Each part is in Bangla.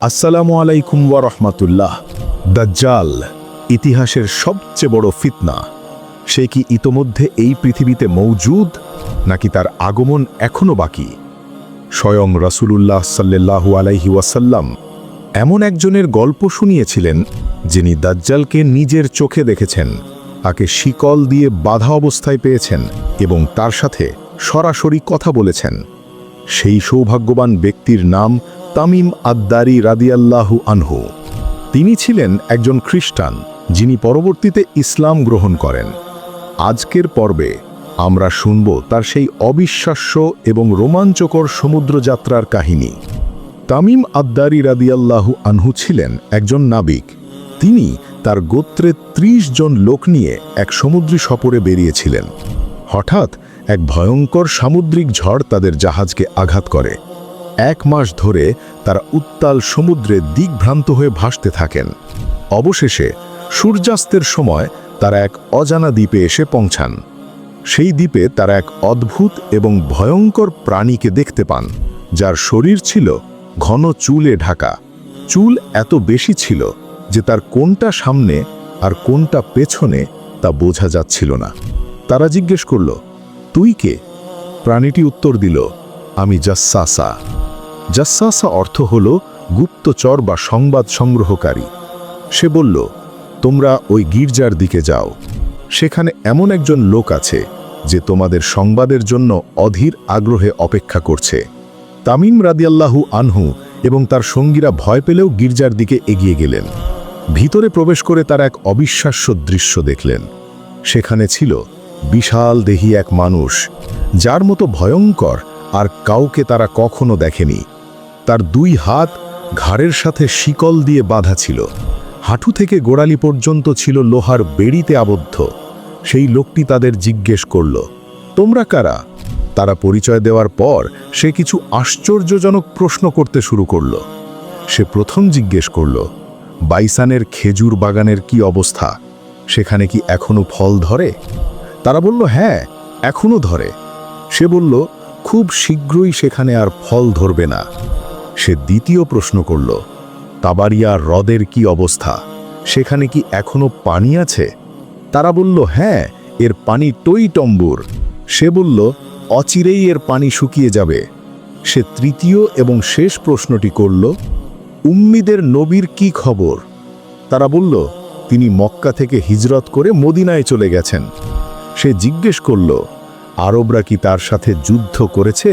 আসসালামু আলাইকুম ওয়া রহমাতুল্লাহ। দাজ্জাল ইতিহাসের সবচেয়ে বড় ফিতনা। সে কি ইতোমধ্যে এই পৃথিবীতে মৌজুদ নাকি তার আগমন এখনও বাকি? স্বয়ং রাসূলুল্লাহ সাল্লাল্লাহু আলাইহি ওয়াসাল্লাম এমন একজনের গল্প শুনিয়েছিলেন, যিনি দাজ্জালকে নিজের চোখে দেখেছেন, তাকে শিকল দিয়ে বাধা অবস্থায় পেয়েছেন এবং তার সাথে সরাসরি কথা বলেছেন। সেই সৌভাগ্যবান ব্যক্তির নাম তামিম আদ্দারি রাদিয়াল্লাহু আনহু। তিনি ছিলেন একজন খ্রিস্টান, যিনি পরবর্তীতে ইসলাম গ্রহণ করেন। আজকের পর্বে আমরা শুনব তার সেই অবিশ্বাস্য এবং রোমাঞ্চকর সমুদ্রযাত্রার কাহিনী। তামিম আদ্দারি রাদিয়াল্লাহু আনহু ছিলেন একজন নাবিক। তিনি তার গোত্রে ৩০ জন লোক নিয়ে এক সমুদ্রী সফরে বেরিয়েছিলেন। হঠাৎ এক ভয়ঙ্কর সামুদ্রিক ঝড় তাদের জাহাজকে আঘাত করে। এক মাস ধরে তারা উত্তাল সমুদ্রে দিকভ্রান্ত হয়ে ভাসতে থাকেন। অবশেষে সূর্যাস্তের সময় তারা এক অজানা দ্বীপে এসে পৌঁছান। সেই দ্বীপে তারা এক অদ্ভুত এবং ভয়ঙ্কর প্রাণীকে দেখতে পান, যার শরীর ছিল ঘন চুলে ঢাকা। চুল এত বেশি ছিল যে তার কোনটা সামনে আর কোনটা পেছনে তা বোঝা যাচ্ছিল না। তারা জিজ্ঞেস করল, তুই কে? প্রাণীটি উত্তর দিল, আমি জাসাসা। জাসাসা অর্থ হল গুপ্তচর বা সংবাদ সংগ্রহকারী। সে বলল, তোমরা ওই গির্জার দিকে যাও। সেখানে এমন একজন লোক আছে যে তোমাদের সংবাদের জন্য অধীর আগ্রহে অপেক্ষা করছে। তামিম রাদিয়াল্লাহু আনহু এবং তার সঙ্গীরা ভয় পেলেও গির্জার দিকে এগিয়ে গেলেন। ভিতরে প্রবেশ করে তার এক অবিশ্বাস্য দৃশ্য দেখলেন। সেখানে ছিল বিশাল দেহি এক মানুষ, যার মতো ভয়ঙ্কর আর কাউকে তারা কখনো দেখেনি। তার দুই হাত ঘাড়ের সাথে শিকল দিয়ে বাঁধা ছিল। হাঁটু থেকে গোড়ালি পর্যন্ত ছিল লোহার বেড়িতে আবদ্ধ। সেই লোকটি তাদের জিজ্ঞেস করল, তোমরা কারা? তারা পরিচয় দেওয়ার পর সে কিছু আশ্চর্যজনক প্রশ্ন করতে শুরু করল। সে প্রথম জিজ্ঞেস করল, বাইসানের খেজুর বাগানের কি অবস্থা? সেখানে কি এখনও ফল ধরে? তারা বলল হ্যাঁ এখনও ধরে। সে বলল, খুব শীঘ্রই সেখানে আর ফল ধরবে না। সে দ্বিতীয় প্রশ্ন করল, তাবারিয়া হ্রদের কি অবস্থা? সেখানে কি এখনও পানি আছে? তারা বলল হ্যাঁ এর পানি টই টম্বুর। সে বলল, অচিরেই এর পানি শুকিয়ে যাবে। সে তৃতীয় এবং শেষ প্রশ্নটি করল, উম্মিদের নবীর কি খবর? তারা বলল, তিনি মক্কা থেকে হিজরত করে মদিনায় চলে গেছেন। সে জিজ্ঞেস করল, আরবরা কি তার সাথে যুদ্ধ করেছে?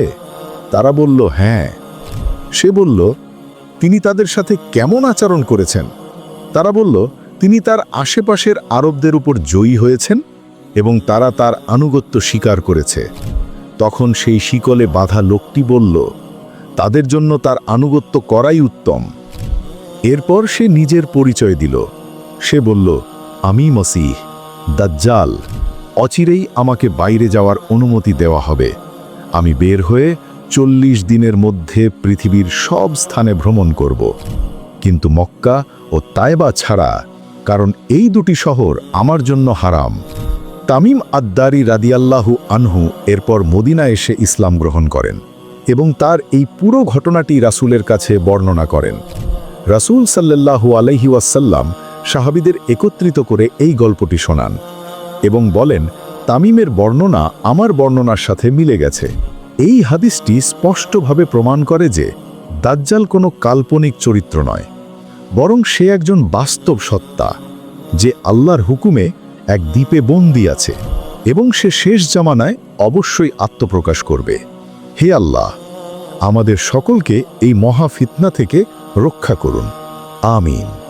তারা বলল হ্যাঁ। সে বলল, তিনি তাদের সাথে কেমন আচরণ করেছেন? তারা বলল, তিনি তার আশেপাশের আরবদের উপর জয়ী হয়েছেন এবং তারা তার আনুগত্য স্বীকার করেছে। তখন সেই শিকলে বাঁধা লোকটি বলল, তাদের জন্য তার আনুগত্য করাই উত্তম। এরপর সে নিজের পরিচয় দিল। সে বলল, আমি মসিহ, দাজ্জাল। অচিরেই আমাকে বাইরে যাওয়ার অনুমতি দেওয়া হবে। আমি বের হয়ে চল্লিশ দিনের মধ্যে পৃথিবীর সব স্থানে ভ্রমণ করব। কিন্তু মক্কা ও তাইবা ছাড়া, কারণ এই দুটি শহর আমার জন্য হারাম। তামিম আদ্দারি রাদিয়াল্লাহু আনহু এরপর মদিনা এসে ইসলাম গ্রহণ করেন এবং তার এই পুরো ঘটনাটি রাসূলের কাছে বর্ণনা করেন। রাসূল সাল্লাল্লাহু আলাইহি ওয়াসাল্লাম সাহাবিদের একত্রিত করে এই গল্পটি শোনান এবং বলেন, তামিমের বর্ণনা আমার বর্ণনার সাথে মিলে গেছে। এই হাদিসটি স্পষ্টভাবে প্রমাণ করে যে দাজ্জাল কোনো কাল্পনিক চরিত্র নয়, বরং সে একজন বাস্তব সত্তা, যে আল্লাহর হুকুমে এক দ্বীপে বন্দি আছে এবং সে শেষ জামানায় অবশ্যই আত্মপ্রকাশ করবে। হে আল্লাহ, আমাদের সকলকে এই মহা ফিতনা থেকে রক্ষা করুন। আমিন।